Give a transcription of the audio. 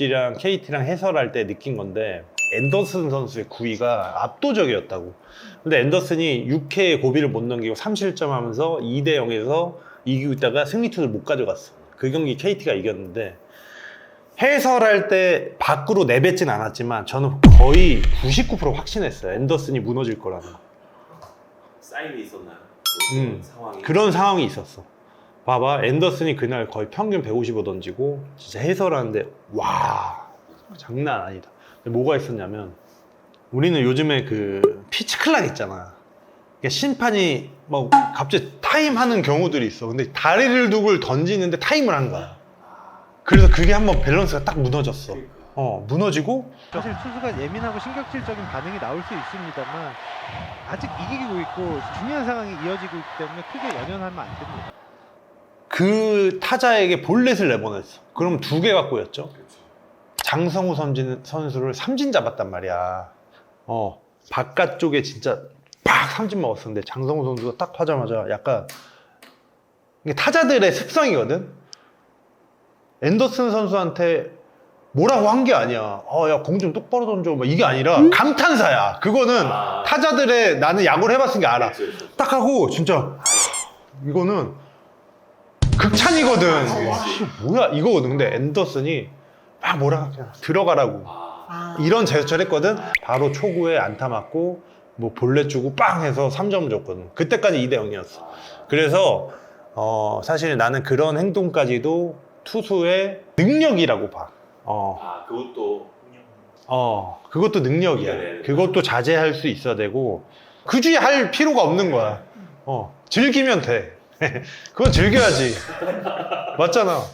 LG랑 KT랑 해설할 때 느낀 건데 앤더슨 선수의 구위가 압도적이었다고. 근데 앤더슨이 6회에 고비를 못 넘기고 3실점 하면서 2대 0에서 이기고 있다가 승리투를 못 가져갔어. 그 경기 KT가 이겼는데 해설할 때 밖으로 내뱉진 않았지만 저는 거의 99% 확신했어요. 앤더슨이 무너질 거라는 거. 사인이 있었나요? 음. 그 상황이 그런 상황이 있었어. 봐봐, 앤더슨이 그날 거의 평균 155 던지고 진짜 해설하는데 와 장난 아니다. 근데 뭐가 있었냐면 우리는 요즘에 그 피치 클락 있잖아. 그러니까 심판이 뭐 갑자기 타임 하는 경우들이 있어. 근데 다리를 두고 던지는데 타임을 한 거야. 그래서 그게 한번 밸런스가 딱 무너졌어. 어, 무너지고 사실 투수가 예민하고 신경질적인 반응이 나올 수 있습니다만 아직 이기고 있고 중요한 상황이 이어지고 있기 때문에 크게 연연하면 안 됩니다. 그 타자에게 볼넷을 내보냈어. 그럼 두개 갖고였죠. 그렇죠. 장성우 선진, 선수를 삼진 잡았단 말이야. 어, 바깥쪽에 진짜 팍 삼진 먹었었는데 장성우 선수가 딱 하자마자 약간 이게 타자들의 습성이거든. 앤더슨 선수한테 뭐라고 한 게 아니야. 어, 야, 공 좀 똑바로 던져. 막 이게 아니라 감탄사야. 그거는 아. 타자들의 나는 야구를 해봤으니까 알아. 딱 하고 진짜 이거는 극찬이거든. 와, 씨, 뭐야 이거거든. 근데 앤더슨이 막 뭐라 그냥 들어가라고 아, 이런 제스처를 했거든. 바로 초구에 안타 맞고 뭐 볼넷 주고 빵 해서 3점 줬거든. 그때까지 2대 0이었어. 그래서 어, 사실 나는 그런 행동까지도 투수의 능력이라고 봐. 어, 아 그것도 어, 그것도 능력이야. 네. 그것도 자제할 수 있어야 되고, 굳이 할 필요가 없는 거야. 어, 즐기면 돼. 그건 즐겨야지. 맞잖아.